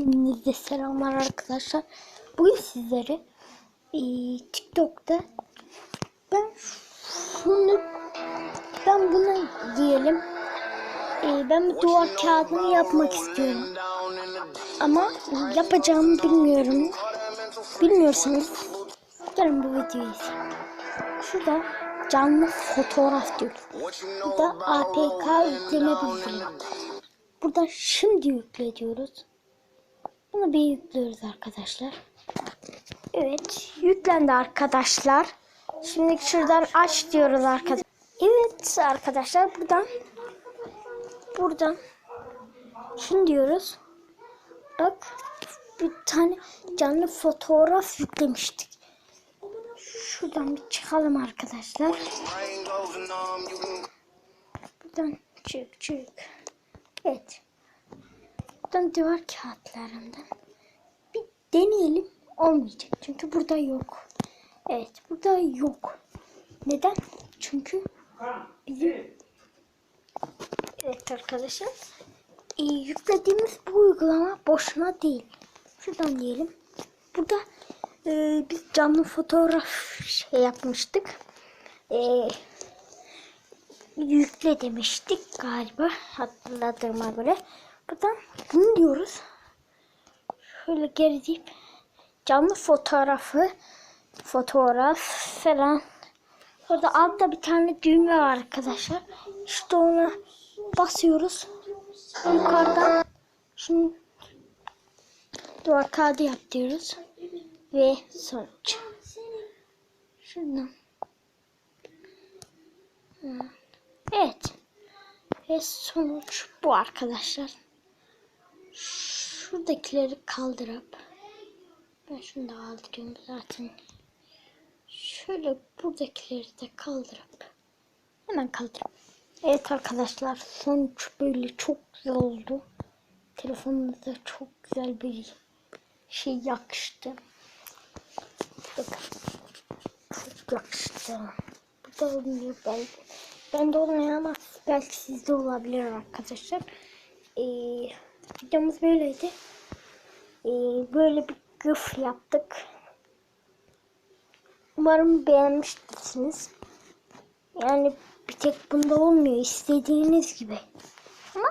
Hepinize selamlar arkadaşlar. Bugün sizlere e, TikTok'ta ben şunu ben bunu diyelim e, ben bir duvar kağıdını yapmak istiyorum. Ama yapacağımı bilmiyorum. Bilmiyorsanız gelin bu videoyu izleyin. Şurada canlı fotoğraf diyoruz. Burada APK yükleme bildirimi. Burada şimdi yükle diyoruz. Bunu bir yüklüyoruz arkadaşlar. Evet yüklendi arkadaşlar. Şimdi şuradan aç diyoruz arkadaşlar. Evet arkadaşlar buradan buradan şunu diyoruz. Bak bir tane canlı fotoğraf yüklemiştik. Şuradan bir çıkalım arkadaşlar. Buradan çık çık. Evet. Buradan duvar kağıtlarından bir deneyelim. Olmayacak. Çünkü burada yok. Evet. Burada yok. Neden? Çünkü bizim Evet arkadaşlar. e, yüklediğimiz bu uygulama boşuna değil. Şuradan diyelim. Burada e, biz canlı fotoğraf şey yapmıştık. E, yükle demiştik galiba hatırladığıma göre. Buradan bunu diyoruz. Şöyle geri deyip canlı fotoğrafı fotoğraf falan. Orada altta bir tane düğme var arkadaşlar. İşte ona basıyoruz. Yukarıdan şimdi duvar kağıdı yap diyoruz. Ve sonuç. Şuradan. Evet. Ve sonuç bu arkadaşlar. Şuradakileri kaldırıp ben şunu da kaldırıyorum zaten. Şöyle buradakileri de kaldırıp hemen kaldırıp. Evet arkadaşlar sonuç böyle çok güzel oldu. Telefonumuza çok güzel bir şey yakıştı. Çok yakıştı. Bu da olmuyor belki. Bende olmayan ama belki sizde olabilir arkadaşlar. Ee, videomuz böyleydi. Ee, böyle bir gıf yaptık. Umarım beğenmiştirsiniz. Yani bir tek bunda olmuyor. istediğiniz gibi. Ama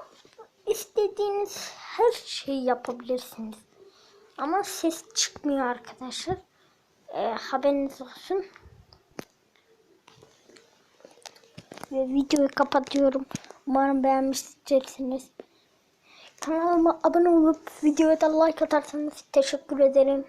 istediğiniz her şeyi yapabilirsiniz. Ama ses çıkmıyor arkadaşlar. Ee, haberiniz olsun. Ve videoyu kapatıyorum. Umarım beğenmiştirsiniz. Kanalıma abone olup videoya da like atarsanız teşekkür ederim.